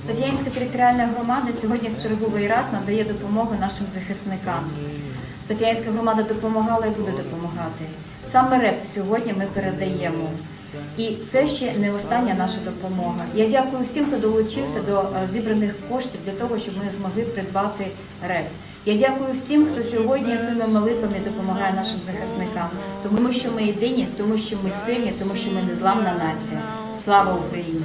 Софіянська територіальна громада сьогодні в черговий раз надає допомогу нашим захисникам. Софіянська громада допомагала і буде допомагати. Саме РЕП сьогодні ми передаємо. І це ще не остання наша допомога. Я дякую всім, хто долучився до е, зібраних коштів для того, щоб ми змогли придбати РЕП. Я дякую всім, хто сьогодні своїми молитвами допомагає нашим захисникам, тому що ми єдині, тому що ми сильні, тому що ми незламна нація. Слава Україні!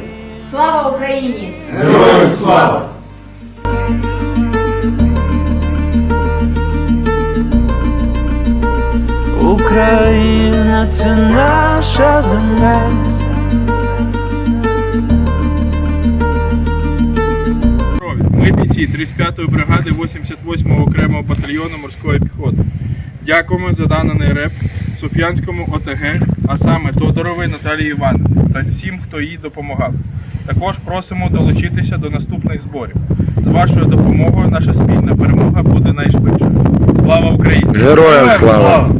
Слава Україні! Героям слава! Україна це наша земля. Ми бійці 35-ї бригади 88-го окремого батальйону морської піхоти. Дякуємо за даний реп Соф'янському ОТГ, а саме Тодорової Наталії Івановні та всім, хто їй допомагав. Також просимо долучитися до наступних зборів. З вашою допомогою наша спільна перемога буде найшвидше. Слава Україні! Героям слава!